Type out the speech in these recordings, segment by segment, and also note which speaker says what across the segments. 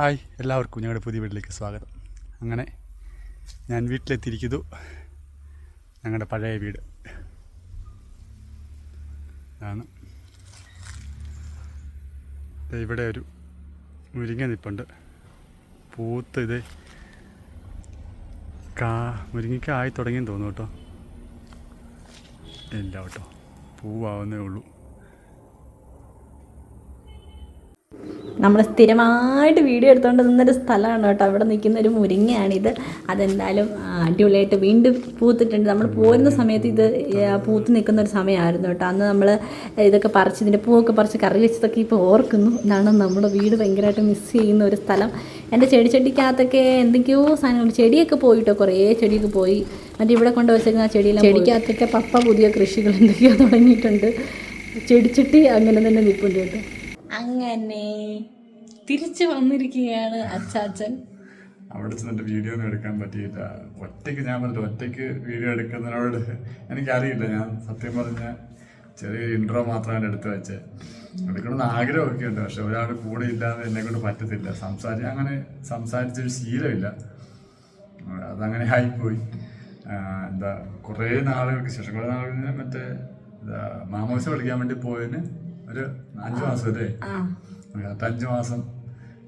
Speaker 1: Hi എല്ലാവർക്കും ഞങ്ങളുടെ പുതിയ വീട്ടിലേക്ക് സ്വാഗതം. അങ്ങനെ ഞാൻ വീട്ടിലെത്തിയിരിക്കുന്നു ഞങ്ങളുടെ പഴയ വീട്. ആണ് ഇവിടെ ഒരു മുരിങ്ങ നിപ്പുണ്ട്. പൂത്ത് ഇത് കാ മുരിങ്ങയ്ക്ക് ആയി തുടങ്ങിയെന്ന് തോന്നുന്നു കേട്ടോ. ഇല്ല കേട്ടോ. പൂവാവുന്നേ ഉള്ളൂ.
Speaker 2: നമ്മൾ സ്ഥിരമായിട്ട് വീഡിയോ എടുത്തുകൊണ്ട് നിന്നൊരു സ്ഥലമാണ് കേട്ടോ. അവിടെ നിൽക്കുന്ന ഒരു മുരിങ്ങയാണിത്. അതെന്തായാലും അടിപൊളിയായിട്ട് വീണ്ടും പൂത്തിട്ടുണ്ട്. നമ്മൾ പോരുന്ന സമയത്ത് ഇത് പൂത്ത് നിൽക്കുന്ന ഒരു സമയമായിരുന്നു കേട്ടോ. അന്ന് നമ്മൾ ഇതൊക്കെ പറിച്ച് ഇതിന്റെ പൂവൊക്കെ പറിച്ച് കറി വെച്ചതൊക്കെ ഇപ്പോൾ ഓർക്കുന്നു. ഇതാണ് നമ്മുടെ വീട് ഭയങ്കരമായിട്ട് മിസ് ചെയ്യുന്ന ഒരു സ്ഥലം. എന്റെ ചെടിച്ചട്ടിക്കകത്തൊക്കെ എന്തൊക്കെയോ സാധനങ്ങൾ ചെടിയൊക്കെ പോയിട്ടോ. കുറേ ചെടിയൊക്കെ പോയി. മറ്റേ ഇവിടെ കൊണ്ട് വെച്ചേക്കുന്ന ആ ചെടിയിലെ ചെടിക്കകത്തൊക്കെ പപ്പ പുതിയ കൃഷികൾ എന്തൊക്കെയോ തുടങ്ങിയിട്ടുണ്ട്. ചെടിച്ചട്ടി അങ്ങനെ തന്നെ നിൽപ്പുണ്ട് കേട്ടോ. അങ്ങനെ തിരിച്ചു വന്നിരിക്കുകയാണ് അച്ചാച്ചൻ.
Speaker 1: അവിടെ ചെന്നിട്ട് വീഡിയോ ഒന്നും എടുക്കാൻ പറ്റിയില്ല. ഒറ്റയ്ക്ക് ഞാൻ പറഞ്ഞു ഒറ്റയ്ക്ക് വീഡിയോ എടുക്കുന്നതിനോട് എനിക്കറിയില്ല. ഞാൻ സത്യം പറഞ്ഞ ചെറിയ ഇൻട്രോ മാത്രമാണ് എടുത്തു വെച്ചത് എടുക്കണമെന്ന് ആഗ്രഹമൊക്കെ ഉണ്ട് പക്ഷെ ഒരാൾ കൂടെ ഇല്ലാതെ എന്നെ കൊണ്ട് പറ്റത്തില്ല. സംസാരിച്ച് അങ്ങനെ സംസാരിച്ചൊരു ശീലമില്ല. അതങ്ങനെ ആയിപ്പോയി. എന്താ കുറേ നാളുകൾക്ക് ശേഷം കുറേ നാളുകൾ മറ്റേ മാമോസ് പഠിക്കാൻ വേണ്ടി പോയതിന് ഒരു അഞ്ച് മാസം അല്ലേ അഞ്ച് മാസം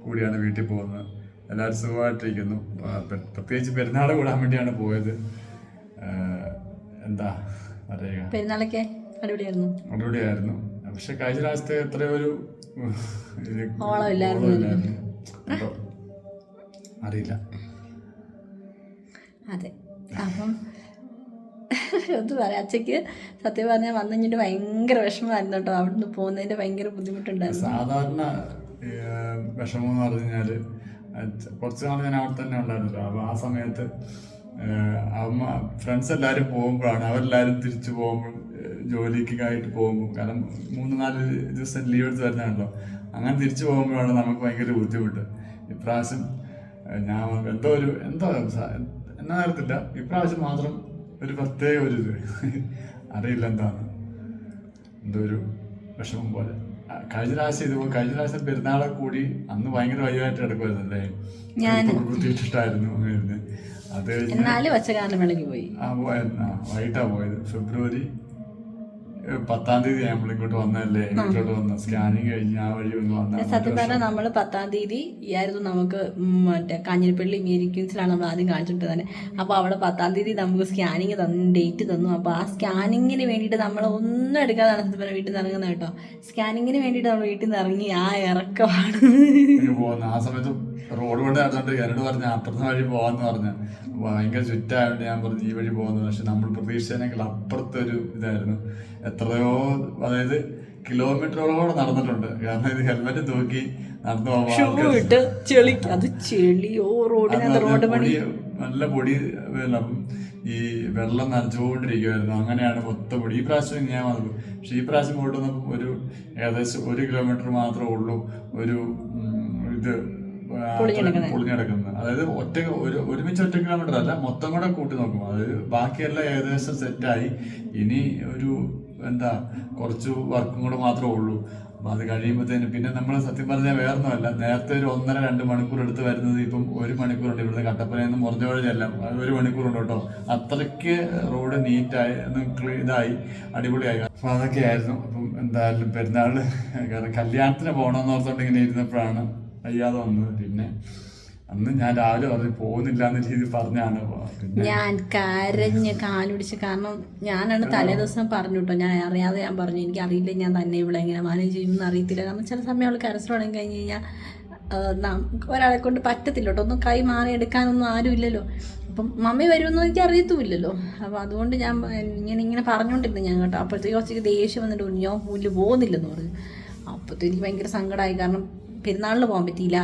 Speaker 1: കൂടിയാണ് വീട്ടിൽ പോകുന്നത്. എല്ലാവരും സുഖമായിട്ടിരിക്കുന്നു. പ്രത്യേകിച്ച് പെരുന്നാൾ കൂടാൻ വേണ്ടിയാണ് പോയത്. എന്താ പറയുക?
Speaker 2: പെരുന്നാളൊക്കെ അടിപൊളിയായിരുന്നു.
Speaker 1: അടിപൊളിയായിരുന്നു. പക്ഷെ കഴിഞ്ഞ പ്രാവശ്യത്തെ എത്ര ഒരു. അറിയില്ല.
Speaker 2: അതെ. അപ്പം എന്ത് പറയാം അച്ഛക്ക് സത്യം പറഞ്ഞാൽ വന്നു കഴിഞ്ഞിട്ട് ഭയങ്കര വിഷമമായിരുന്നു കേട്ടോ. അവിടുന്ന് പോകുന്നതിന്റെ ഭയങ്കര ബുദ്ധിമുട്ടുണ്ടായിരുന്നു.
Speaker 1: സാധാരണ വിഷമം എന്ന് പറഞ്ഞു കുറച്ച് നാൾ ഞാൻ അവിടെ തന്നെ ഉണ്ടായിരുന്നല്ലോ. അപ്പൊ ആ സമയത്ത് അമ്മ ഫ്രണ്ട്സ് എല്ലാവരും പോകുമ്പോഴാണ് അവരെല്ലാരും തിരിച്ചു പോകുമ്പോൾ ജോലിക്ക് ജോലിക്കായിട്ട് പോകുമ്പോൾ. കാരണം മൂന്ന് നാല് ദിവസം ലീവ് എടുത്ത് വരുന്നതാണല്ലോ. അങ്ങനെ തിരിച്ചു പോകുമ്പോഴാണ് നമുക്ക് ഭയങ്കര ബുദ്ധിമുട്ട്. ഇപ്രാവശ്യം ഞാൻ എന്തോ ഒരു എന്തോ എന്നാ നേരത്തില്ല ഇപ്രാവശ്യം മാത്രം ഒരു പ്രത്യേക ഒരു ഇത്. അറിയില്ല എന്താണ്. എന്തോ ഒരു വിഷമം പോലെ. കഴിഞ്ഞ പ്രാവശ്യം ഇതുപോലെ കഴിഞ്ഞ പ്രാവശ്യം പെരുന്നാളെ കൂടി അന്ന് ഭയങ്കര വൈകായിട്ട് കിടക്കുമായിരുന്നല്ലേ കുത്തിയിട്ടിട്ടായിരുന്നു അങ്ങനെ അത് കഴിഞ്ഞ് ആ പോയായിരുന്നു വൈകിട്ടാ പോയത്. ഫെബ്രുവരി പത്താം തീയതി നമ്മൾ ഇങ്ങോട്ട് വന്നതല്ലേ? ഇങ്ങോട്ട് വന്ന സ്കാനിങ് കഴിഞ്ഞ് ആ വഴി വന്ന
Speaker 2: സത്യം പറഞ്ഞാൽ നമ്മൾ പത്താം തീയതി ആയിരുന്നു നമുക്ക് മറ്റേ കാഞ്ഞിരപ്പള്ളി മേരിക്യൂൻസിലാണ് നമ്മൾ ആദ്യം കാണിച്ചിട്ട് തന്നെ. അപ്പോൾ അവിടെ പത്താം തീയതി നമുക്ക് സ്കാനിങ് തന്നു ഡേറ്റ് തന്നു. അപ്പോൾ ആ സ്കാനിങ്ങിന് വേണ്ടിയിട്ട് നമ്മൾ ഒന്നും എടുക്കാതാണ് സത്യം പറഞ്ഞാൽ വീട്ടിൽ നിന്ന് ഇറങ്ങുന്നത് കേട്ടോ. സ്കാനിങ്ങിന് വേണ്ടിയിട്ട് നമ്മൾ വീട്ടിൽ നിന്ന് ഇറങ്ങി ആ ഇറക്കമാണ്.
Speaker 1: ആ സമയത്ത് റോഡ് കൊണ്ട് നടന്നിട്ട് എന്നോട് പറഞ്ഞ അപ്പുറത്തെ വഴി പോവാന്ന് പറഞ്ഞ. ഭയങ്കര ചുറ്റായോണ്ട് ഞാൻ പറഞ്ഞു ഈ വഴി പോകുന്നു പക്ഷെ നമ്മൾ പ്രതീക്ഷിച്ചതിനേക്കാൾ അപ്പുറത്തെ ഒരു ഇതായിരുന്നു. എത്രയോ അതായത് കിലോമീറ്ററോളം നടന്നിട്ടുണ്ട്. കാരണം ഇത് ഹെൽമെറ്റ് തൂക്കി നടന്നു
Speaker 2: ചെളി അത് ചെളിയോ റോഡിനകത്ത് റോഡ് പണി.
Speaker 1: നല്ല പൊടി ഈ വെള്ളം നനച്ചുകൊണ്ടിരിക്കുമായിരുന്നു അങ്ങനെയാണ് മൊത്തം പൊടി. ഈ പ്രാവശ്യം ഞാൻ വന്നത് പക്ഷെ ഈ പ്രാവശ്യം പോയിട്ട് ഒരു ഏകദേശം ഒരു കിലോമീറ്റർ മാത്രമേ ഉള്ളൂ. ഒരു ഇത് പൊളിഞ്ഞിടക്കുന്നത്. അതായത് ഒറ്റ ഒരു ഒരുമിച്ച് ഒറ്റ കിലോമീറ്റർ അല്ല മൊത്തം കൂടെ കൂട്ടി നോക്കും അത് ബാക്കിയെല്ലാം ഏകദേശം സെറ്റായി. ഇനി ഒരു എന്താ കുറച്ച് വർക്കും കൂടെ മാത്രമേ ഉള്ളൂ. അപ്പൊ അത് കഴിയുമ്പോഴത്തേന് പിന്നെ നമ്മൾ സത്യം പറഞ്ഞാൽ വേറൊന്നുമല്ല. നേരത്തെ ഒരു ഒന്നര രണ്ട് മണിക്കൂർ എടുത്ത് വരുന്നത് ഇപ്പം ഒരു മണിക്കൂറുണ്ട്. ഇവിടുന്ന് കട്ടപ്പനയിൽ നിന്ന് മുറഞ്ഞോഴ ചെല്ലാം അത് ഒരു മണിക്കൂറുണ്ട് കേട്ടോ. അത്രയ്ക്ക് റോഡ് നീറ്റായി ഇതായി അടിപൊളിയായി. അപ്പൊ അതൊക്കെയായിരുന്നു. അപ്പം എന്തായാലും പെരുന്നാൾ കല്യാണത്തിന് പോകണമെന്ന് ഓർത്തോണ്ട് ഇങ്ങനെ ഇരുന്നപ്പോഴാണ് വയ്യാതെ വന്നു. പിന്നെ അന്ന് ഞാൻ രാവിലെ പറഞ്ഞു പോകുന്നില്ല എന്ന രീതിയിൽ പറഞ്ഞാണ്.
Speaker 2: ഞാൻ കരഞ്ഞ് കാലുപിടിച്ച് കാരണം ഞാനാണ് തലേ ദിവസം പറഞ്ഞു കേട്ടോ ഞാൻ അറിയാതെ ഞാൻ പറഞ്ഞു എനിക്ക് അറിയില്ല ഞാൻ തന്നെ ഇവിടെ എങ്ങനെ മാനേജ് ചെയ്യുമെന്ന് അറിയത്തില്ല. കാരണം ചില സമയം അവൾ കരച്ചിൽ തുടങ്ങി കഴിഞ്ഞ് കഴിഞ്ഞാൽ ഒരാളെ കൊണ്ട് പറ്റത്തില്ല കേട്ടോ ഒന്നും കൈ മാറി എടുക്കാനൊന്നും ആരും ഇല്ലല്ലോ. അപ്പം മമ്മി വരുമെന്ന് എനിക്ക് അറിയത്തുമില്ലല്ലോ. അപ്പോൾ അതുകൊണ്ട് ഞാൻ ഇങ്ങനെ ഇങ്ങനെ പറഞ്ഞുകൊണ്ടിരുന്നു ഞാൻ കേട്ടോ. അപ്പോഴത്തേക്ക് കുറച്ച് ദേഷ്യം വന്നിട്ട് ഞാൻ പുല്ല് പോകുന്നില്ലെന്ന് പറഞ്ഞു. അപ്പോഴത്തേക്ക് എനിക്ക് ഭയങ്കര സങ്കടമായി കാരണം പെരുന്നാളിന് പോകാൻ പറ്റിയില്ല.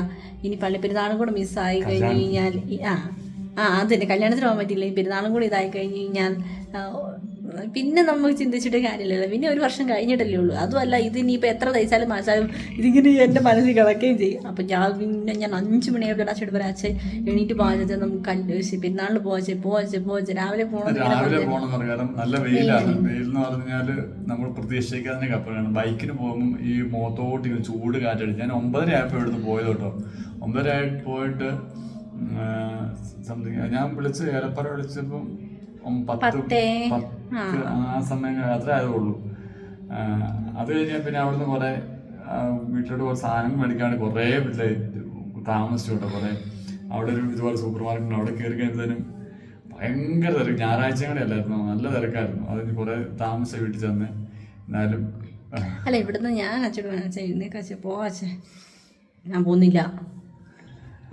Speaker 2: ഇനി പള്ളി പെരുന്നാളും കൂടെ മിസ്സായി കഴിഞ്ഞ് കഴിഞ്ഞാൽ ആ ആ അത് തന്നെ കല്യാണത്തിന് പോകാൻ പറ്റിയില്ല. ഇനി പെരുന്നാളും കൂടി ഇതായി കഴിഞ്ഞു കഴിഞ്ഞാൽ ആ, പിന്നെ നമ്മൾ ചിന്തിച്ചിട്ട് കാര്യമില്ലല്ലോ. പിന്നെ ഒരു വർഷം കഴിഞ്ഞിട്ടല്ലേ ഉള്ളൂ. അതുമല്ല ഇത് ഇനിയിപ്പോൾ എത്ര തയ്ച്ചാലും മാച്ചാലും ഇതിങ്ങനെ എന്റെ മനസ്സിൽ കിടക്കുകയും ചെയ്യും. അപ്പം ഞാൻ പിന്നെ ഞാൻ അഞ്ച് മണിയൊക്കെ അടച്ചിട്ട് പറയാം അച്ഛൻ എണീറ്റ് പോകാച്ച നമുക്ക് കല്ല് പിന്നാളിൽ പോവാച്ചേ പോവാച്ചേ പോവാച്ചേ രാവിലെ പോകണം
Speaker 1: രാവിലെ പോകണം എന്ന് കാരണം നല്ല വെയിലാണ്. വെയിൽ എന്ന് പറഞ്ഞാൽ നമ്മൾ പ്രതീക്ഷിക്കാതെ കപ്പലാണ്. ബൈക്കിന് പോകുമ്പോൾ ഈ മുഖത്തോട്ട് ഇങ്ങനെ ചൂട് കാറ്റടിച്ച് ഞാൻ ഒമ്പതര ആയപ്പോൾ ഇവിടുന്ന് പോയത് കേട്ടോ. ഒമ്പതര ആയിട്ട് പോയിട്ട് സംതിങ് ഞാൻ വിളിച്ച് ഏലപ്പറ വിളിച്ചപ്പം പത്ത് ആ. സമയം അത്ര ആയതേ ഉള്ളൂ ആ, അത് കഴിഞ്ഞാൽ പിന്നെ അവിടുന്ന് കുറെ വീട്ടിലോട്ട് കുറച്ച് സാധനം മേടിക്കാണ്ട് കുറേ ലേറ്റ് താമസിച്ചു കേട്ടോ കുറെ. അവിടെ ഒരു ഇതുപോലെ സൂപ്പർ മാർക്കറ്റ് അവിടെ കയറി കഴിഞ്ഞാലും ഭയങ്കര തിരക്ക്. ഞായറാഴ്ച കൂടെ അല്ലായിരുന്നു? നല്ല തിരക്കായിരുന്നു. അതിന് കുറെ താമസിച്ച വീട്ടിൽ ചെന്ന് എന്നാലും
Speaker 2: അല്ല ഇവിടുന്ന് ഞാൻ അച്ഛനോട് അച്ഛൻ അച്ഛൻ പോവാച്ചേ ഞാൻ പോകുന്നില്ല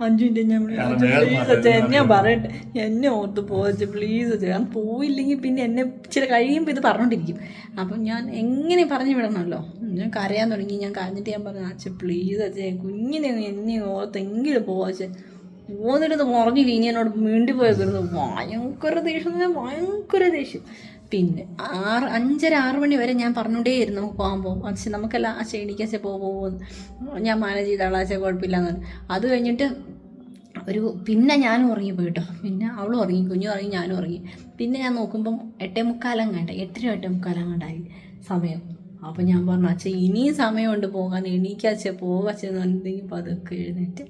Speaker 2: അഞ്ചു മിനിറ്റ് ഞാൻ പ്ലീസ് അച്ഛാ എന്നെ പറയട്ടെ. എന്നെ ഓർത്ത് പോവച്ച് പ്ലീസ് അച്ഛാ. ഞാൻ പോയില്ലെങ്കിൽ പിന്നെ എന്നെ ഇച്ചിരി കഴിയുമ്പോൾ ഇത് പറഞ്ഞോണ്ടിരിക്കും. അപ്പം ഞാൻ എങ്ങനെ പറഞ്ഞു വിടണമല്ലോ? ഞാൻ കരയാൻ തുടങ്ങി. ഞാൻ കരഞ്ഞിട്ട് ഞാൻ പറഞ്ഞു അച്ഛൻ പ്ലീസ് അച്ഛൻ കുഞ്ഞിനെ എന്നെ ഓർത്തെങ്കിലും പോവാച്ചേ പോന്നിട്ട് പറഞ്ഞില്ല ഇനി എന്നോട് മിണ്ടി പോയത് ഭയങ്കര ദേഷ്യം ഭയങ്കര ദേഷ്യം. പിന്നെ ആറ് അഞ്ചര ആറ് മണി വരെ ഞാൻ പറഞ്ഞുകൊണ്ടേയിരുന്നു നമുക്ക് പോകാൻ പോകും. പക്ഷെ നമുക്കെല്ലാം ആ എണീക്കച്ഛൻ പോകുമെന്ന് ഞാൻ മാനേജ് ചെയ്തോളാം അച്ഛൻ കുഴപ്പമില്ലെന്ന് അത് കഴിഞ്ഞിട്ട് ഒരു പിന്നെ ഞാനും ഉറങ്ങിപ്പോയി കേട്ടോ. പിന്നെ അവളും ഉറങ്ങി കുഞ്ഞും ഉറങ്ങി ഞാനും ഉറങ്ങി. പിന്നെ ഞാൻ നോക്കുമ്പം എട്ടേ മുക്കാലം കണ്ട എട്ടര എട്ടേ മുക്കാലം കണ്ടായി സമയം. അപ്പം ഞാൻ പറഞ്ഞു അച്ഛൻ ഇനിയും സമയമുണ്ട് പോകാൻ. എണീക്കച്ഛ അച്ഛൻ എന്തെങ്കിലും പതുക്കെ എഴുന്നേറ്റ്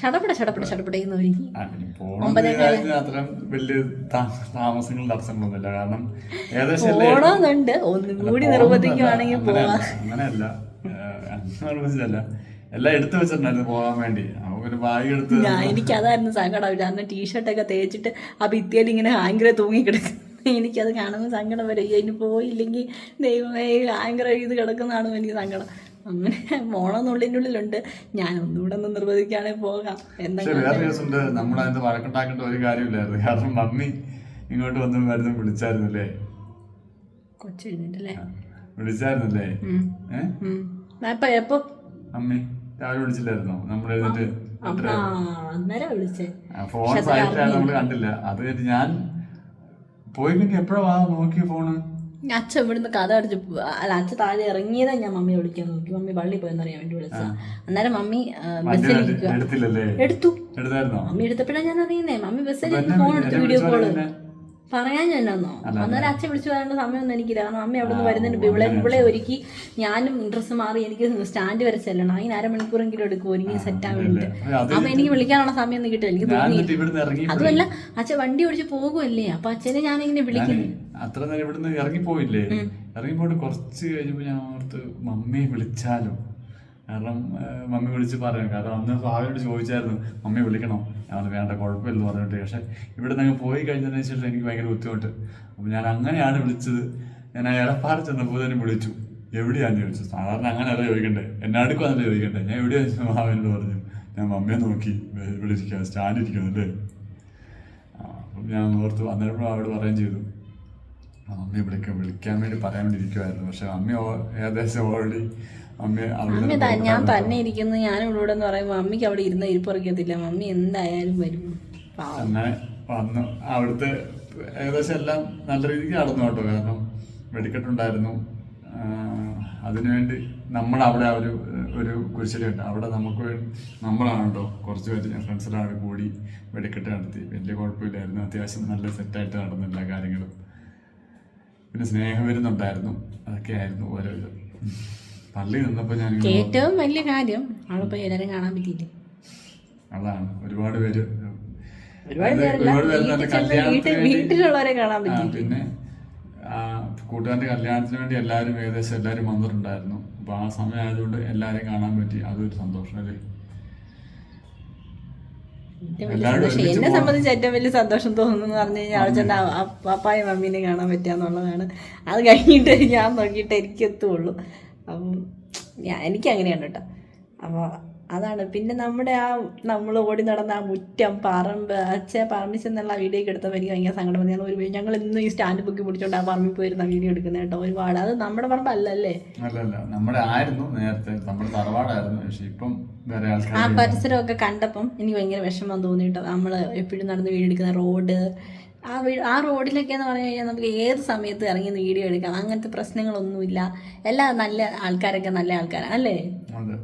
Speaker 2: ചടപട ചടപട ചടപടയെന്ന് ഒരുങ്ങി.
Speaker 1: ആ, ഇനി പോണെന്ന് വിചാരിച്ചാൽ അത്രയും വലിയ താ- താമസങ്ങളും തടസ്സങ്ങളൊന്നുമില്ല. കാരണം
Speaker 2: പോണമെന്നുണ്ട് ഒന്നും കൂടി നിർബന്ധിക്കുവാണെങ്കിൽ പോവാം.
Speaker 1: അങ്ങനെയല്ല നിർബന്ധിച്ചല്ല എല്ലാം എടുത്തു വെച്ചിട്ടുണ്ടായിരുന്നു പോകാൻ വേണ്ടി. ഒരു ബാഗ് എടുത്ത്
Speaker 2: ഞാൻ എനിക്ക് അതായിരുന്നു സങ്കടം അന്ന് ടീഷർട്ടൊക്കെ തേച്ചിട്ട് ആ ഭിത്തിയിൽ ഇങ്ങനെ ഹാങ്കറെ തൂങ്ങിക്കിടക്കും എനിക്കത് കാണുമ്പോൾ സങ്കടം വരും. അയ്യോ, ഇനി പോയില്ലെങ്കിൽ ദൈവമേ ഭയങ്കര ഇത് കിടക്കുന്നതാണ് എനിക്ക് സങ്കടം. അങ്ങനെ മോണമെന്നുള്ളിന്റെ ഉള്ളിലുണ്ട് ഞാൻ ഒന്നുകൂടെ ഒന്ന് നിർബന്ധിക്കുകയാണെങ്കിൽ പോകാം. എന്തെങ്കിലും
Speaker 1: നമ്മളതിന് വഴക്കുണ്ടാക്കേണ്ട ഒരു കാര്യമില്ലായിരുന്നു. കാരണം മമ്മി ഇങ്ങോട്ട് വന്ന് വരുന്ന വിളിച്ചായിരുന്നല്ലേ?
Speaker 2: കൊച്ചു എഴുന്നേറ്റല്ലേ
Speaker 1: വിളിച്ചായിരുന്നല്ലേ? ഏഹ്
Speaker 2: അപ്പം എപ്പോ?
Speaker 1: മമ്മി രാവിലെ വിളിച്ചില്ലായിരുന്നോ? നമ്മൾ എഴുന്നിട്ട് ഫോൺ സൈറ്റിലാണ് നമ്മൾ കണ്ടില്ല. അത് കഴിഞ്ഞിട്ട് ഞാൻ പോയി പിന്നെ എപ്പോഴാ നോക്കിയ നോക്കി ഫോണ്
Speaker 2: അച്ഛൻ ഇവിടുന്ന് കഥ അടിച്ച് അല്ല അച്ഛൻ താഴെ ഇറങ്ങിയതാ ഞാൻ മമ്മിയെ വിളിക്കാൻ നോക്കി. മമ്മി പള്ളി പോയെന്നറിയാൻ വേണ്ടി വിളിച്ചത്. അന്നേരം മമ്മി
Speaker 1: ബസ്സിലിരിക്കുക
Speaker 2: എടുത്തു മമ്മി എടുത്തപ്പോഴാണ് ഞാൻ അറിയുന്നേ. മമ്മി ബസ്സിൽ ഫോൺ എടുത്ത് വീഡിയോ കോൾ
Speaker 1: കോൾ?
Speaker 2: പറയാൻ ചെന്നോ അന്നേരം അച്ഛൻ വിളിച്ചു പറയാനുള്ള സമയമൊന്നും എനിക്കില്ല. കാരണം അമ്മ അവിടെ നിന്ന് വരുന്നുണ്ട്.
Speaker 1: ഇവിടെ
Speaker 2: ഇവിടെ ഒരുക്കി ഞാനും ഡ്രസ്സ് മാറി എനിക്ക് സ്റ്റാൻഡ് വരെ ചെല്ലണം. അതിന് അരമണിക്കൂറെങ്കിലും എടുക്കും ഒരുങ്ങി സെറ്റ് ആവാൻ വേണ്ടിട്ട് അപ്പൊ എനിക്ക് വിളിക്കാനുള്ള സമയം ഒന്നും കിട്ടില്ല. എനിക്ക് തോന്നി അതുമല്ല അച്ഛൻ വണ്ടി ഓടിച്ച് പോകുമല്ലേ അപ്പൊ അച്ഛനെ ഞാൻ ഇങ്ങനെ വിളിക്കുന്നു.
Speaker 1: അത്ര നേരം ഇവിടുന്ന് ഇറങ്ങിപ്പോയില്ലേ? ഇറങ്ങിപ്പോയിട്ട് കുറച്ച് കഴിഞ്ഞപ്പോ ഞാൻ ഓർത്ത് മമ്മിയെ വിളിച്ചാലോ? കാരണം മമ്മി വിളിച്ച് പറയാം കാരണം അന്ന് ഭാവിയോട് ചോദിച്ചായിരുന്നു മമ്മി വിളിക്കണം? ഞാൻ വേണ്ട കുഴപ്പമില്ലെന്ന് പറഞ്ഞിട്ട്. പക്ഷെ ഇവിടെ നിന്ന് പോയി കഴിഞ്ഞതിന് ശേഷം എനിക്ക് ഭയങ്കര ബുദ്ധിമുട്ട്. അപ്പം ഞാൻ അങ്ങനെയാണ് വിളിച്ചത്. ഞാൻ എടപ്പാട് ചെന്നപ്പോൾ തന്നെ വിളിച്ചു. എവിടെയാണ് ചോദിച്ചു. സാധാരണ അങ്ങനെ അല്ല ചോദിക്കണ്ടേ. എന്നെ അതല്ല ചോദിക്കണ്ടേ. ഞാൻ എവിടെയാണ് ഭാവനോട് പറഞ്ഞു ഞാൻ മമ്മിയെ നോക്കി. ഇവിടെ ഇരിക്കുക സ്റ്റാൻഡ് ഇരിക്കുന്നില്ലേ അപ്പം ഞാൻ ഓർത്ത്. അന്നേരം അവിടെ പറയുകയും ചെയ്തു. മമ്മി വിളിക്കാൻ വിളിക്കാൻ വേണ്ടി പറയാൻ വേണ്ടി ഇരിക്കുമായിരുന്നു പക്ഷെ മമ്മി ഏകദേശം ഓൾറെഡി
Speaker 2: ത- ഞാൻ തന്നെ ഇരിക്കുന്നു ഞാനും ഇവിടെ എന്ന് പറയുമ്പോൾ മമ്മിക്ക് അവിടെ ഇരുന്ന് ഇരിപ്പറിക്കത്തില്ല മമ്മി എന്തായാലും വരും.
Speaker 1: അങ്ങനെ വന്നു അവിടുത്തെ ഏകദേശം എല്ലാം നല്ല രീതിക്ക് നടന്നു കേട്ടോ കാരണം വെടിക്കെട്ടുണ്ടായിരുന്നു അതിനുവേണ്ടി നമ്മൾ അവിടെ ഒരു ഒരു കുരിശടിയുണ്ട് അവിടെ നമുക്ക് വേണ്ടി നമ്മളാണ് കേട്ടോ കുറച്ച് പേര് ഞാൻ ഫ്രണ്ട്സിലാണ് കൂടി വെടിക്കെട്ട് നടത്തി. വലിയ കുഴപ്പമില്ലായിരുന്നു. അത്യാവശ്യം നല്ല സെറ്റായിട്ട് നടന്നു എല്ലാ കാര്യങ്ങളും. പിന്നെ സ്നേഹവിരുന്നുണ്ടായിരുന്നു അതൊക്കെ ആയിരുന്നു ഓരോ ഇത്. നിന്നപ്പോൾ ഞാൻ
Speaker 2: ഏറ്റവും വലിയ കാര്യം ആളിപ്പോ എല്ലാരും കാണാൻ പറ്റിയില്ല
Speaker 1: അതാണ് ഒരുപാട് പേര്
Speaker 2: വീട്ടിലുള്ളവരെ കാണാൻ പറ്റി
Speaker 1: പിന്നെ ആ, കൂട്ടുകാരന്റെ കല്യാണത്തിന് വേണ്ടി എല്ലാവരും ഏകദേശം എല്ലാവരും വന്നിട്ടുണ്ടായിരുന്നു അപ്പൊ ആ സമയം ആയതുകൊണ്ട് എല്ലാവരെയും കാണാൻ പറ്റി അതൊരു സന്തോഷം അല്ലേ
Speaker 2: എന്നെ സംബന്ധിച്ച് ഏറ്റവും വലിയ സന്തോഷം തോന്നുന്നു പറഞ്ഞു കഴിഞ്ഞാൽ ചെന്ന പപ്പായും മമ്മീനെ കാണാൻ പറ്റുക എന്നുള്ളതാണ് അത് കഴിഞ്ഞിട്ട് ഞാൻ നോക്കിയിട്ട് എനിക്ക് എത്തുള്ളൂ അപ്പം ഞാൻ എനിക്ക് അങ്ങനെയാണ് കേട്ടോ അപ്പോൾ അതാണ്. പിന്നെ നമ്മുടെ ആ നമ്മൾ ഓടി നടന്ന ആ മുറ്റം പറമ്പ് അച്ഛ പറമ്പിൽ ചെന്നുള്ള വീഡിയോ ഒക്കെ എടുത്തപ്പോൾ എനിക്ക് ഭയങ്കര സങ്കടം വന്നു. ഞങ്ങൾ ഒരു ഞങ്ങൾ ഇന്നും ഈ സ്റ്റാൻഡ് ബുക്ക് പിടിച്ചോണ്ട് ആ പറമ്പിൽ പോയിരുന്ന വീഡിയോ എടുക്കുന്നത് കേട്ടോ ഒരുപാട്. അത് നമ്മുടെ പറമ്പല്ലല്ലേ?
Speaker 1: അല്ലല്ല നമ്മുടെ ആയിരുന്നു നേരത്തെ. നമ്മുടെ തറവാടായിരുന്നു. പക്ഷെ ഇപ്പം
Speaker 2: ആ പരിസരമൊക്കെ കണ്ടപ്പം എനിക്ക് ഭയങ്കര വിഷമം തോന്നിയിട്ടോ നമ്മൾ എപ്പോഴും നടന്ന് വീടെടുക്കുന്ന റോഡ് ആ വീ- ആ റോഡിലൊക്കെ എന്ന് പറഞ്ഞു കഴിഞ്ഞാൽ നമുക്ക് ഏത് സമയത്ത് ഇറങ്ങി വീഡിയോ എടുക്കാം? അങ്ങനത്തെ പ്രശ്നങ്ങളൊന്നുമില്ല. എല്ലാ നല്ല ആൾക്കാരൊക്കെ നല്ല ആൾക്കാരാണ് അല്ലേ?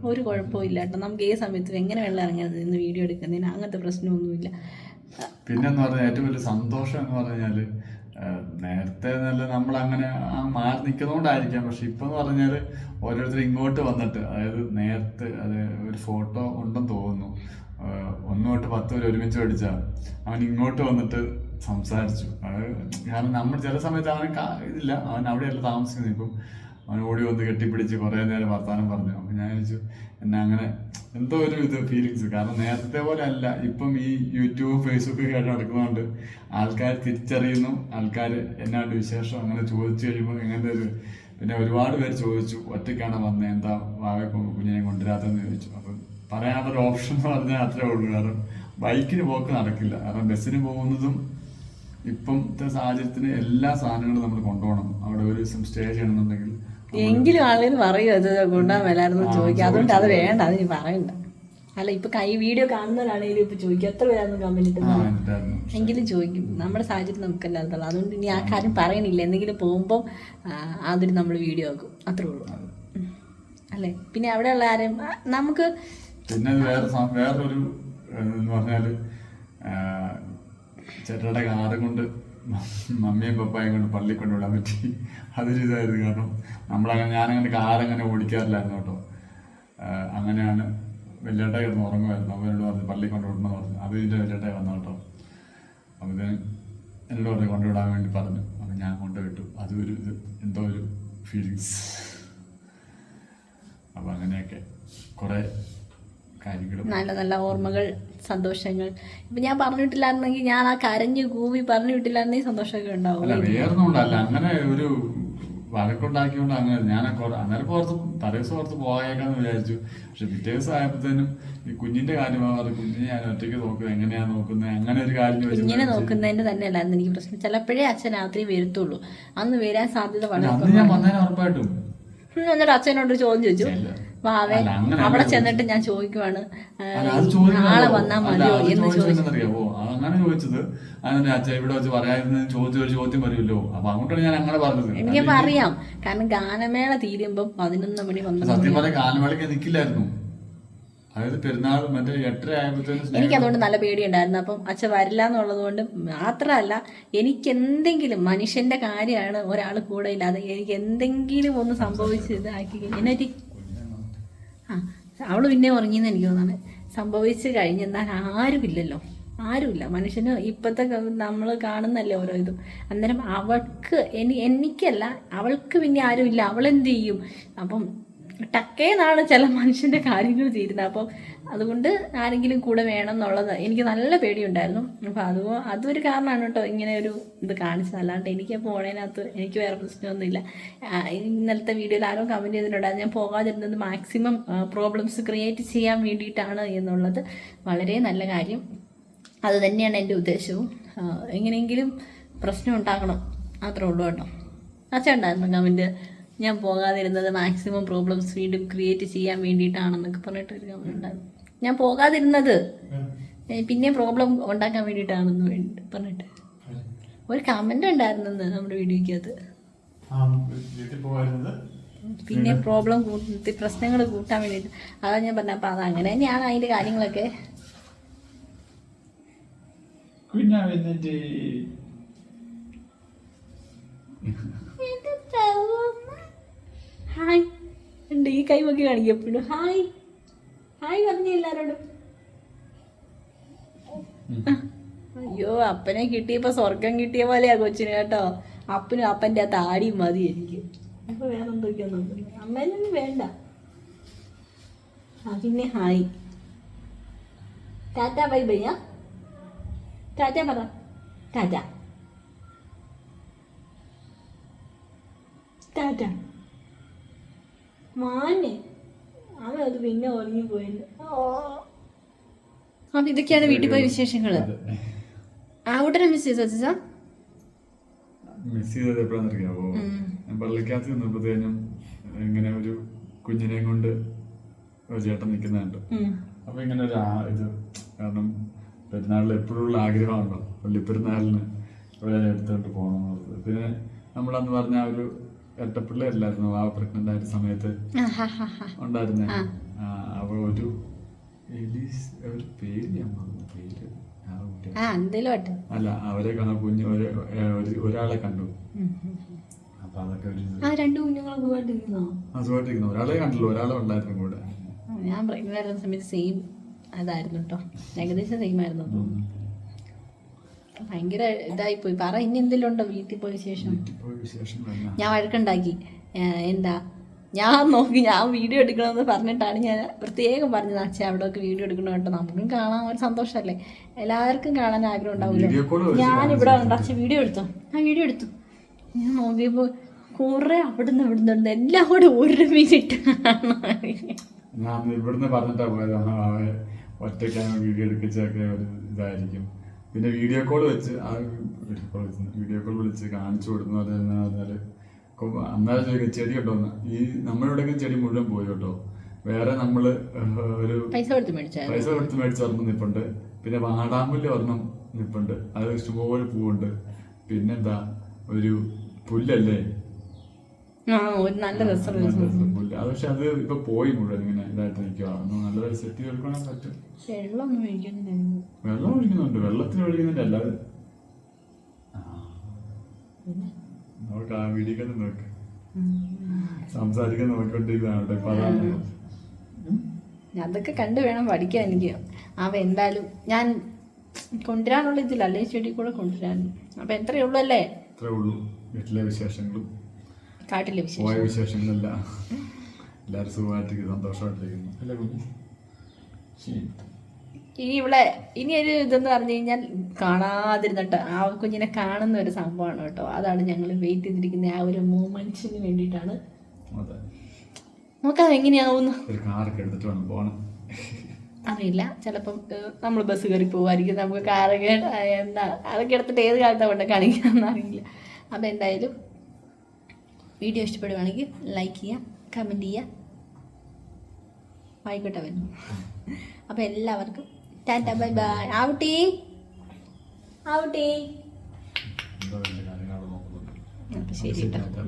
Speaker 2: ഒരു കുഴപ്പവും ഇല്ല കേട്ടോ. നമുക്ക് ഏത് സമയത്തും എങ്ങനെ വെള്ളം ഇറങ്ങിയത് ഇന്ന് വീഡിയോ എടുക്കുന്നതിന് അങ്ങനത്തെ പ്രശ്നമൊന്നുമില്ല.
Speaker 1: പിന്നെന്ന് പറഞ്ഞാൽ ഏറ്റവും വലിയ സന്തോഷം എന്ന് പറഞ്ഞാൽ നേരത്തെ നല്ല നമ്മൾ അങ്ങനെ ആ മാറി നിൽക്കുന്നതുകൊണ്ടായിരിക്കാം. പക്ഷെ ഇപ്പം എന്ന് പറഞ്ഞാൽ ഓരോരുത്തർ ഇങ്ങോട്ട് വന്നിട്ട് അതായത് നേരത്തെ അത് ഒരു ഫോട്ടോ ഉണ്ടെന്ന് തോന്നുന്നു. ആ, ഒന്ന് തൊട്ട് പത്ത് പേര് ഒരുമിച്ച് പഠിച്ചാൽ അവൻ ഇങ്ങോട്ട് വന്നിട്ട് സംസാരിച്ചു. കാരണം നമ്മൾ ചില സമയത്ത് അവന് ഇതില്ല. അവൻ അവിടെയല്ല താമസിക്കുന്നത്. ഇപ്പം അവൻ ഓടി വന്ന് കെട്ടിപ്പിടിച്ച് കുറേ നേരം വർത്താനം പറഞ്ഞു. അപ്പം ഞാൻ ചോദിച്ചു എന്നെ അങ്ങനെ എന്തോ ഒരു ഇത് ഫീലിങ്സ് കാരണം നേരത്തെ പോലെ അല്ല. ഇപ്പം ഈ യൂട്യൂബ് ഫേസ്ബുക്ക് കേട്ട് നടക്കുന്നതുകൊണ്ട് ആൾക്കാർ തിരിച്ചറിയുന്നു. ആൾക്കാർ എന്നാണ്ട് വിശേഷം അങ്ങനെ ചോദിച്ചു കഴിയുമ്പോൾ എങ്ങനത്തെ ഒരു പിന്നെ ഒരുപാട് പേര് ചോദിച്ചു ഒറ്റയ്ക്കാണ് വന്നത് എന്താ വാവെ കുഞ്ഞിനെ കൊണ്ടുവരാത്തെന്ന് ചോദിച്ചു. അപ്പം പറയാനുള്ളൊരു ഓപ്ഷൻ എന്ന് പറഞ്ഞാൽ അത്രേ ഉള്ളൂ. കാരണം ബൈക്കിന് പോക്ക് നടക്കില്ല. കാരണം ബസ്സിന് പോകുന്നതും ഇപ്പോഴത്തെ സാഹചര്യത്തിന് എല്ലാ സാധനങ്ങളും നമ്മൾ കൊണ്ടുപോകണം. അവിടെ ഒരു ദിവസം സ്റ്റേ ചെയ്യണമെന്നുണ്ടെങ്കിൽ
Speaker 2: എങ്കിലും ആളുകൾ പറയും അത് കൊണ്ടുപോകാൻ മേലായിരുന്നു ചോദിക്കാം. അതുകൊണ്ട് അത് വേണ്ട അത് പറയണ്ട. അല്ല ഇപ്പൊ കൈ വീഡിയോ കാണുന്നവരാണെങ്കിലും ഇപ്പൊ ചോദിക്കും എത്ര പേരായിരുന്നു കമന്റ്
Speaker 1: ആ
Speaker 2: എങ്കിലും ചോദിക്കും. നമ്മുടെ സാഹചര്യം നമുക്ക് നമുക്കല്ലാത്തല്ലോ അതുകൊണ്ട് ഇനി ആ കാര്യം പറയണില്ല. എന്തെങ്കിലും പോകുമ്പോൾ അതൊരു നമ്മൾ വീഡിയോ ആക്കും അത്രേ ഉള്ളൂ. അല്ലെ? പിന്നെ അവിടെ ഉള്ള ആരെയും നമുക്ക്
Speaker 1: പിന്നെ വേറെ വേറൊരു എന്ന് പറഞ്ഞാൽ ആഹ്, ചേട്ടയുടെ കാറും കൊണ്ട് മമ്മിയും പപ്പായും കൊണ്ട് പള്ളി കൊണ്ടുവിടാൻ പറ്റി. അതൊരു ഇതായിരുന്നു കാരണം നമ്മളങ്ങനെ ഞാനങ്ങനെ കാറങ്ങനെ ഓടിക്കാറില്ലായിരുന്നു കേട്ടോ. അങ്ങനെയാണ് വെല്ലേട്ട കിടന്ന് ഉറങ്ങുമായിരുന്നു. അവനോട് പറഞ്ഞു പള്ളി കൊണ്ടുവിടണമെന്ന് പറഞ്ഞു. അത് ഇതിന്റെ വെല്ലേട്ട വന്നു കേട്ടോ. അപ്പം ഇതിന് എന്നോട് പറഞ്ഞു കൊണ്ടുവിടാൻ വേണ്ടി പറഞ്ഞു. അപ്പം ഞാൻ കൊണ്ടുവിട്ടു. അതും ഒരു ഇത് എന്തോ ഒരു ഫീലിങ്സ് അപ്പം അങ്ങനെയൊക്കെ. കുറേ കാര്യങ്ങളും
Speaker 2: നല്ല നല്ല ഓർമ്മകൾ സന്തോഷങ്ങൾ. ഇപ്പൊ ഞാൻ പറഞ്ഞിട്ടില്ലായിരുന്നെങ്കിൽ ഞാൻ ആ കരഞ്ഞു കൂവി പറഞ്ഞു വിട്ടില്ലായിരുന്നെങ്കിൽ സന്തോഷമൊക്കെ ഉണ്ടാവും
Speaker 1: അല്ല വേറൊന്നും കൊണ്ടല്ല അങ്ങനെ ഒരു വഴക്കുണ്ടാക്കിയോണ്ട് അങ്ങനെ ഞാൻ അങ്ങനെ അന്നേരം പുറത്ത് തലേദിവസം പുറത്ത് പോയേക്കാന്ന് വിചാരിച്ചു. പക്ഷെ പിറ്റേ ദിവസം ആയപ്പോഴത്തേനും ഈ കുഞ്ഞിന്റെ കാര്യമാണ് കുഞ്ഞിനെ ഞാൻ ഒറ്റയ്ക്ക് നോക്കുന്നത് എങ്ങനെയാ നോക്കുന്നത് അങ്ങനെ ഒരു കാര്യം ഇങ്ങനെ
Speaker 2: നോക്കുന്നതിന്റെ തന്നെ അല്ലായിരുന്നു എനിക്ക് പ്രശ്നം. ചിലപ്പോഴേ അച്ഛൻ രാത്രി വരുത്തുള്ളൂ. അന്ന് വരാൻ സാധ്യത വളരെ
Speaker 1: ഞാൻ വന്നതിന് ഉറപ്പായിട്ടും.
Speaker 2: എന്നിട്ട് അച്ഛനോട് ചോദ്യം ചോദിച്ചു. വാവേ അവിടെ ചെന്നിട്ട് ഞാൻ ചോദിക്കുവാണ്. നാളെ വന്നാ മതിയോ എന്ന്
Speaker 1: ചോദിച്ചറിയാവോ? അങ്ങനെ ചോദിച്ചത്. അതിന്റെ അച്ഛൻ ഇവിടെ വെച്ച് പറയാതിരുന്ന ചോദിച്ച ഒരു ചോദ്യം വരുമല്ലോ. അപ്പൊ അങ്ങോട്ടാണ് ഞാൻ അങ്ങനെ പറഞ്ഞത്.
Speaker 2: എനിക്കപ്പോ അറിയാം കാരണം ഗാനമേള തീരുമ്പം പതിനൊന്ന് മണി പന്ത്രണ്ട്
Speaker 1: സത്യം പറഞ്ഞ നിൽക്കില്ലായിരുന്നു അതായത് പെരുന്നാൾ മറ്റേ എട്ടര ആയപ്പോഴത്തേനും
Speaker 2: എനിക്ക് അതുകൊണ്ട് നല്ല പേടിയുണ്ടായിരുന്നു. അപ്പം അച്ഛൻ വരില്ല എന്നുള്ളത് കൊണ്ട് മാത്രമല്ല എനിക്ക് എന്തെങ്കിലും മനുഷ്യന്റെ കാര്യമാണ് ഒരാൾ കൂടെ ഇല്ലാതെ എനിക്ക് എന്തെങ്കിലും ഒന്ന് സംഭവിച്ച് ഇതാക്കി എന്നെ ആ അവൾ പിന്നെ ഉറങ്ങിയെന്ന് എനിക്ക് തോന്നുന്നത് സംഭവിച്ച് കഴിഞ്ഞെന്നാൽ ആരുമില്ലല്ലോ. ആരുമില്ല. മനുഷ്യന് ഇപ്പോഴത്തെ നമ്മൾ കാണുന്നല്ലേ ഓരോ ഇതും. അന്നേരം അവൾക്ക് എനി എനിക്കല്ല അവൾക്ക് പിന്നെ ആരുമില്ല. അവളെന്ത് ചെയ്യും? അപ്പം ടക്കേന്നാണ് ചില മനുഷ്യന്റെ കാര്യങ്ങൾ തീരുന്നത് അപ്പം അതുകൊണ്ട് ആരെങ്കിലും കൂടെ വേണം എന്നുള്ളത് എനിക്ക് നല്ല പേടിയുണ്ടായിരുന്നു. അപ്പോൾ അത് അതൊരു കാരണമാണ് കേട്ടോ ഇങ്ങനെ ഒരു ഇത് കാണിച്ചത്. അല്ലാണ്ട് എനിക്ക് പോണതിനകത്ത് എനിക്ക് വേറെ പ്രശ്നമൊന്നുമില്ല. ഇന്നലത്തെ വീഡിയോയിൽ ആരോ കമന്റ് ചെയ്തിട്ടുണ്ടായിരുന്നു. ഞാൻ പോകാതിരുന്നത് മാക്സിമം പ്രോബ്ലംസ് ക്രിയേറ്റ് ചെയ്യാൻ വേണ്ടിയിട്ടാണ് എന്നുള്ളത് വളരെ നല്ല കാര്യം. അത് തന്നെയാണ് എന്റെ ഉദ്ദേശവും. എങ്ങനെയെങ്കിലും പ്രശ്നം ഉണ്ടാക്കണം അത്രേ ഉള്ളൂ കേട്ടോ. അച്ഛൻ ഉണ്ടായിരുന്നു കമന്റ് ഞാൻ പോകാതിരുന്നത് മാക്സിമം പ്രോബ്ലംസ് വീണ്ടും ക്രിയേറ്റ് ചെയ്യാൻ വേണ്ടിയിട്ടാണെന്നൊക്കെ പറഞ്ഞിട്ട് ഒരു കമന്റ് ഉണ്ടായിരുന്നു. ഞാൻ പോകാതിരുന്നത്. പിന്നെ പ്രോബ്ലം ഉണ്ടാക്കാൻ വേണ്ടിയിട്ടാണെന്ന് വേണ്ടി പറഞ്ഞിട്ട്. ഒരു കമന്റ് ഉണ്ടായിരുന്നു നമ്മുടെ
Speaker 1: വീഡിയോയ്ക്ക് അത്
Speaker 2: പിന്നെ പ്രോബ്ലം കൂട്ടി പ്രശ്നങ്ങൾ കൂട്ടാൻ വേണ്ടിയിട്ട്. അതാ ഞാൻ പറഞ്ഞ അപ്പോൾ അത് അങ്ങനെ തന്നെയാണ് അതിന്റെ കാര്യങ്ങളൊക്കെ.
Speaker 1: പിന്നെ എന്നിട്ട്
Speaker 2: ഹായ്. ഉണ്ട് ഈ കൈ നോക്കി കാണിക്കും എപ്പോഴും. ഹായ്. ഹായ് പറഞ്ഞു എല്ലാരോടും. അയ്യോ അപ്പനെ കിട്ടിയപ്പോ സ്വർഗം കിട്ടിയ പോലെയാ കൊച്ചിന് കേട്ടോ. അപ്പനും അപ്പന്റെ ആ താടിയും മതി എനിക്ക്. അപ്പൊ വേറെ എന്തൊക്കെയാ അമ്മേനൊന്നും വേണ്ട. ആ പിന്നെ ഹായ്. ടാറ്റ ബൈ ബൈ ആ. ടാറ്റ പറ. ടാറ്റ. ടാറ്റ. മാനെ. അവൻ അത് പിന്നെ പോയി. അപ്പൊ ഇതൊക്കെയാണ് വീട്ടിൽ പോയ വിശേഷങ്ങൾ. അവിടെ മിസ് ചെയ്തോ ചേച്ചാ
Speaker 1: മിസ് ചെയ്തത് പള്ളിക്കകത്ത് നിന്നപ്പോഴത്തേനും ഇങ്ങനെ ഒരു കുഞ്ഞിനെയും കൊണ്ട് ഒരു ചേട്ടൻ നിൽക്കുന്നുണ്ട്. അപ്പൊ ഇങ്ങനെ ഒരു ഇത് കാരണം പെരുന്നാളിൽ എപ്പോഴുള്ള ആഗ്രഹമാണല്ലോ. പള്ളിപ്പെരുന്നാളിന് ഇവിടെ എടുത്തോണ്ട് പോകണം എന്നുള്ളത്. പിന്നെ നമ്മളന്ന് പറഞ്ഞ ആ ഒരു ഇരട്ടപ്പിള്ളേരില്ലായിരുന്നു ആ പ്രഗ്നന്റ് ആയ സമയത്ത്? ഉണ്ടായിരുന്നേ? ആ, അവ ഒരു എലീസ് ഒരു പേര് ഞാൻ മറന്നു. പേര് അല്ല അവരെ കാണാൻ കുഞ്ഞ് ഒരു ഒരു- ഒരാളെ കണ്ടു. അപ്പൊ അതൊക്കെ ഒരു
Speaker 2: സുഖമായിട്ടിരിക്കുന്നോ?
Speaker 1: ഒരാളെ കണ്ടല്ലോ ഒരാളെ ഉണ്ടായിരുന്നു കൂടെ.
Speaker 2: ഞാൻ പ്രഗ്നന്റ് ആയിരുന്ന സമയത്ത് സെയിം അതായിരുന്നു കേട്ടോ ഏകദേശം സെയിം ആയിരുന്നു. ഭയങ്കര ഇതായി പോയി പറ ഇനി എന്തെങ്കിലും ഉണ്ടോ വീട്ടിൽ പോയ ശേഷം ഞാൻ വഴക്കുണ്ടാക്കി. എന്താ? ഞാൻ നോക്കി ഞാൻ വീഡിയോ എടുക്കണമെന്ന് പറഞ്ഞിട്ടാണ് ഞാൻ പ്രത്യേകം പറഞ്ഞത് അച്ഛൻ അവിടെയൊക്കെ വീഡിയോ എടുക്കണം കേട്ടോ? നമുക്കും കാണാൻ ഒരു സന്തോഷമല്ലേ? എല്ലാവർക്കും കാണാൻ ആഗ്രഹം ഉണ്ടാവില്ല
Speaker 1: ഞാനിവിടെ
Speaker 2: ഞാൻ ഇവിടെ ഉണ്ട്? അച്ഛൻ വീഡിയോ എടുത്തു? ഞാൻ വീഡിയോ എടുത്തു. ഞാൻ നോക്കിയപ്പോൾ കുറേ അവിടുന്ന് ഇവിടുന്ന് ഇവിടുന്ന് എല്ലാം കൂടെ ഒരു മിനിറ്റ്
Speaker 1: ഞാൻ ഇവിടുന്ന് പറഞ്ഞിട്ടാ പോയത്. ഒറ്റയ്ക്കാണ് വീഡിയോ എടുക്കിച്ചൊക്കെ ഒരു ഇതായിരിക്കും. പിന്നെ വീഡിയോ കോൾ വെച്ച് ആ വീഡിയോ കോൾ വെച്ച് വീഡിയോ കോൾ വിളിച്ച് കാണിച്ചു കൊടുക്കുന്നു. അത് പറഞ്ഞാൽ പറഞ്ഞാൽ അന്നേരം ചോദിക്കും ചെടി കേട്ടോ ഈ നമ്മുടെ ഇവിടെയൊക്കെ ചെടി മുഴുവൻ പോയി കേട്ടോ. വേറെ നമ്മൾ ഒരു
Speaker 2: പൈസ കൊടുത്ത്
Speaker 1: പൈസ മേടിച്ച ഒരെണ്ണം നിപ്പുണ്ട്. പിന്നെ വാടാമ്പുല്ല് ഒരെണ്ണം നിപ്പുണ്ട്. അത് ഇഷ്ടംപോലെ പൂവുണ്ട്. പിന്നെന്താ ഒരു പുല്ലല്ലേ?
Speaker 2: ഒരു നല്ല രസമുള്ള
Speaker 1: പക്ഷെ അത് ഇപ്പൊ പോയി മുഴുവൻ ഇങ്ങനെ ഇതായിട്ട് നിൽക്കുക നല്ല സെറ്റ് ചെയ്ത് കൊടുക്കണമെങ്കിൽ പറ്റും.
Speaker 2: വെള്ളമൊന്നും
Speaker 1: വെള്ളം ഒഴിക്കുന്നുണ്ട്. വെള്ളത്തിന് ഒഴിക്കുന്നുണ്ട്. അല്ലാതെ ആ. നോക്ക് ആ വീഡിയോ നോക്ക്. സംസാരിക്കാൻ നോക്കിക്കൊണ്ടിരിക്കുന്നതാണ് കേട്ടോ ഇപ്പൊ അതാണ്.
Speaker 2: അതൊക്കെ കണ്ടു വേണം പഠിക്കാൻ എനിക്ക്. അവ എന്തായാലും ഞാൻ കൊണ്ടുവരാനുള്ള ഇതില്ല അല്ലെങ്കിൽ ചെടി കൂടെ കൊണ്ടുവരാൻ? അപ്പൊ എത്രയേ ഉള്ളൂ അല്ലേ?
Speaker 1: ഉള്ളൂ. വീട്ടിലെ വിശേഷങ്ങളും.
Speaker 2: കാട്ടിലെ വിശേഷം?
Speaker 1: പോയ വിശേഷങ്ങളല്ല എല്ലാവരും സുഖമായിട്ടിരിക്കുന്നു സന്തോഷമായിട്ടിരിക്കുന്നു. അല്ലേ കുഞ്ഞി? ശരി.
Speaker 2: ഇനി ഇവിടെ ഇനി ഒരു ഇതെന്ന് പറഞ്ഞു കഴിഞ്ഞാൽ കാണാതിരുന്നിട്ട് ആ കുഞ്ഞിനെ കാണുന്ന ഒരു സംഭവമാണ് കേട്ടോ. അതാണ് ഞങ്ങൾ വെയിറ്റ് ചെയ്തിരിക്കുന്ന ആ ഒരു മൂമെന്റ്സിന് വേണ്ടിയിട്ടാണ്.
Speaker 1: അതെ.
Speaker 2: നോക്കാം എങ്ങനെയാവുന്നു?
Speaker 1: ഒരു കാറൊക്കെ എടുത്തിട്ട് വേണം പോകണം
Speaker 2: അറിയില്ല. ചിലപ്പം നമ്മൾ ബസ് കയറി പോകുമായിരിക്കും നമുക്ക് കാറൊക്കെ എന്താ അതൊക്കെ എടുത്തിട്ട് ഏത് കാലത്താണ് കൊണ്ട് കാണിക്കാമെന്ന് അറിയില്ല. അപ്പോൾ എന്തായാലും വീഡിയോ ഇഷ്ടപ്പെടുവാണെങ്കിൽ ലൈക്ക് ചെയ്യുക കമന്റ് ചെയ്യുക. ആയിക്കോട്ടെ വരുന്നു അപ്പോൾ എല്ലാവർക്കും ടാറ്റ ബൈ ബൈ. ആവട്ടെ. ആവട്ടെ. ശരി കേട്ടോ.